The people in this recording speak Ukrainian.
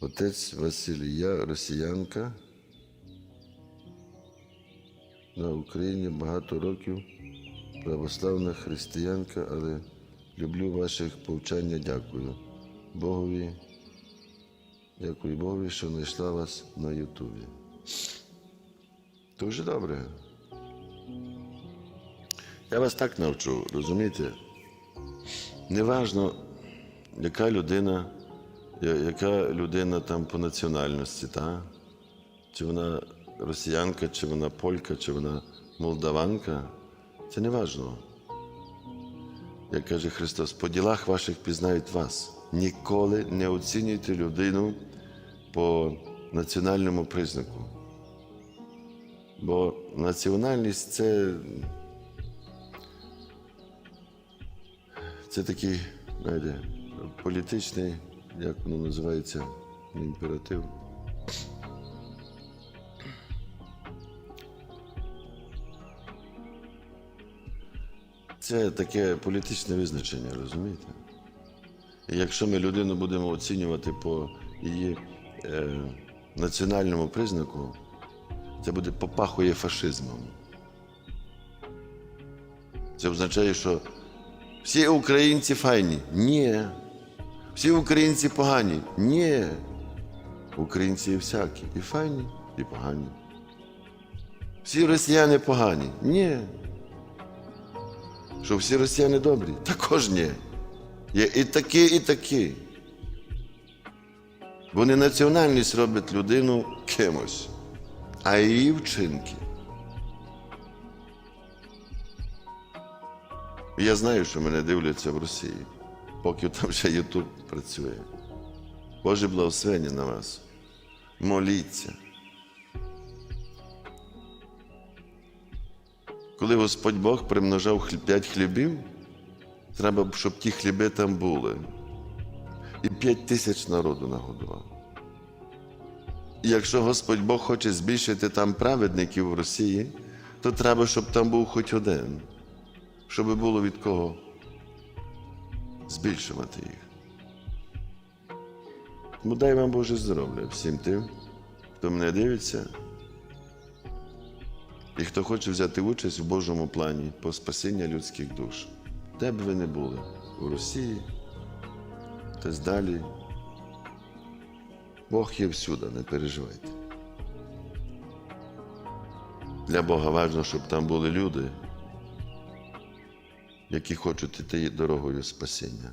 Отець Василія, росіянка. На Україні багато років православна християнка, але люблю ваших повчання, дякую. Богові. Дякую Богові, що знайшла вас на Ютубі. Дуже добре. Я вас так навчу, розумієте? Неважно, яка людина, я- яка людина там по національності, та? чи вона росіянка, чи вона полька, чи вона молдаванка, це не важливо. Як каже Христос, по ділах ваших пізнають вас. Ніколи не оцінюйте людину по національному признаку. Бо національність це, це такий, знаєте, політичний, як воно називається, імператив. Це таке політичне визначення, розумієте? І якщо ми людину будемо оцінювати по її е, національному признаку, це буде попахує фашизмом. Це означає, що всі українці файні. Ні. Всі українці погані. Ні. Українці є всякі. І файні, і погані. Всі росіяни погані. Ні. Що всі росіяни добрі? Також ні. Є і такі, і такі. Бо не національність робить людину кимось, а її вчинки. Я знаю, що мене дивляться в Росії, поки там ще Ютуб працює. Боже благословення на вас. Моліться. Коли Господь Бог примножав п'ять хлібів, треба, щоб ті хліби там були. І п'ять тисяч народу нагодував. І якщо Господь Бог хоче збільшити там праведників в Росії, то треба, щоб там був хоч один, щоб було від кого збільшувати їх. Тому дай вам Боже здоров'я всім тим, хто мене дивиться. І хто хоче взяти участь в Божому плані по спасіння людських душ, де б ви не були, у Росії, десь далі. Бог є всюди, не переживайте. Для Бога важливо, щоб там були люди, які хочуть іти дорогою спасіння.